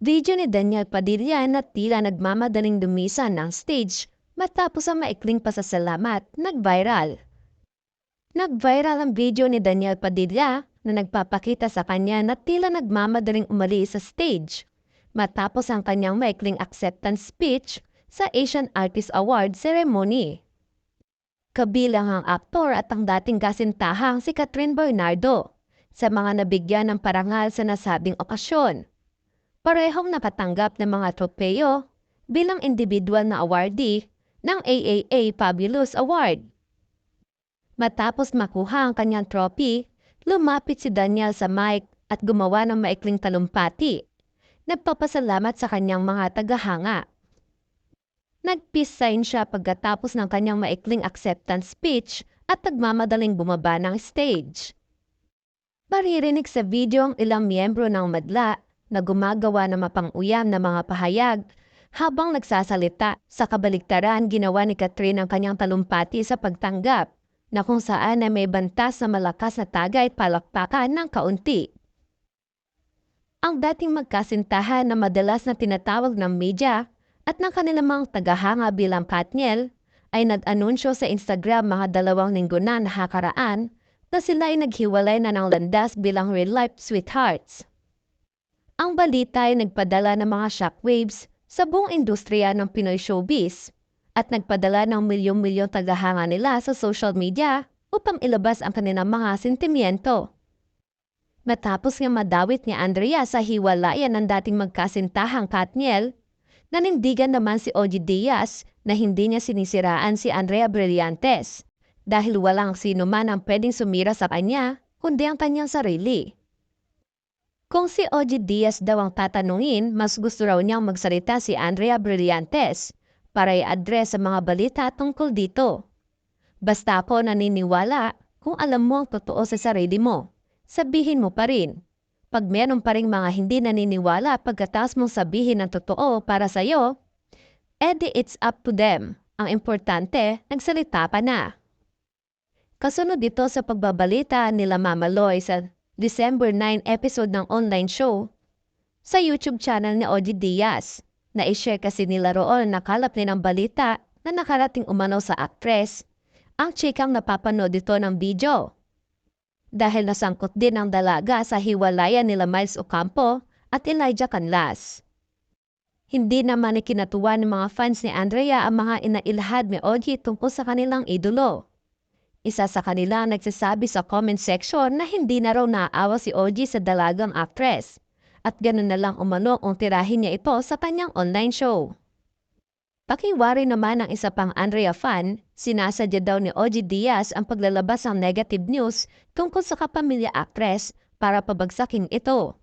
Video ni Daniel Padilla na tila nagmamadaling dumisan ng stage matapos ang maikling pasasalamat nag-viral. Nag-viral ang video ni Daniel Padilla na nagpapakita sa kanya na tila nagmamadaling umalis sa stage matapos ang kanyang maikling acceptance speech sa Asian Artist Award ceremony. Kabilang ang aktor at ang dating kasintahang si Catherine Bernardo sa mga nabigyan ng parangal sa nasabing okasyon. Parehong nakatanggap ng mga tropeyo bilang individual na awardee ng AAA Fabulous Award. Matapos makuha ang kanyang trophy, lumapit si Daniel sa mic at gumawa ng maikling talumpati. Nagpapasalamat sa kanyang mga tagahanga. Nag-peace sign siya pagkatapos ng kanyang maikling acceptance speech at nagmamadaling bumaba ng stage. Maririnig sa video ang ilang miyembro ng madla na gumagawa ng mapang-uyam na mga pahayag habang nagsasalita sa kabaliktaran ginawa ni Catherine ang kanyang talumpati sa pagtanggap na kung saan ay may bantas na malakas na tagay at palakpakan ng kaunti. Ang dating magkasintahan na madalas na tinatawag ng media at ng kanilang mga tagahanga bilang Katniel ay nag-anunsyo sa Instagram mga dalawang linggo na nakakaraan na sila ay naghiwalay na ng landas bilang real-life sweethearts. Ang balita ay nagpadala ng mga shockwaves sa buong industriya ng Pinoy showbiz at nagpadala ng milyong-milyong tagahanga nila sa social media upang ilabas ang kanilang mga sentimiento. Matapos nga madawit ni Andrea sa hiwalayan ng dating magkasintahang Katniel, nanindigan naman si Ogie Diaz na hindi niya sinisiraan si Andrea Brillantes dahil walang sino man ang pwedeng sumira sa kanya kundi ang kanyang sarili. Kung si Ogie Diaz daw ang tatanungin, mas gusto raw niyang magsalita si Andrea Brillantes para i-address sa mga balita tungkol dito. Basta ako naniniwala kung alam mo ang totoo sa sarili mo, sabihin mo pa rin. Pag meron pa rin mga hindi naniniwala pagkatapos mong sabihin ang totoo para sa'yo, edi it's up to them. Ang importante, nagsalita pa na. Kasunod dito sa pagbabalita nila Mama Loy sa December 9 episode ng online show sa YouTube channel ni Ogie Diaz na i-share kasi nila roon nakalap nilang balita na nakarating umano sa actress ang chikang napapanood dito ng video. Dahil nasangkot din ang dalaga sa hiwalayan nila Miles Ocampo at Elijah Canlas. Hindi naman ikinatuwa ng mga fans ni Andrea ang mga inailhad ni Ogie tungkol sa kanilang idolo. Isa sa kanila ang nagsasabi sa comment section na hindi na raw naaawa si OG sa dalagang actress at ganun na lang umano kung tirahin niya ito sa kanyang online show. Pakiwari naman ng isa pang Andrea fan, sinasadya daw ni OG Diaz ang paglalabas ng negative news tungkol sa kapamilya actress para pabagsakin ito.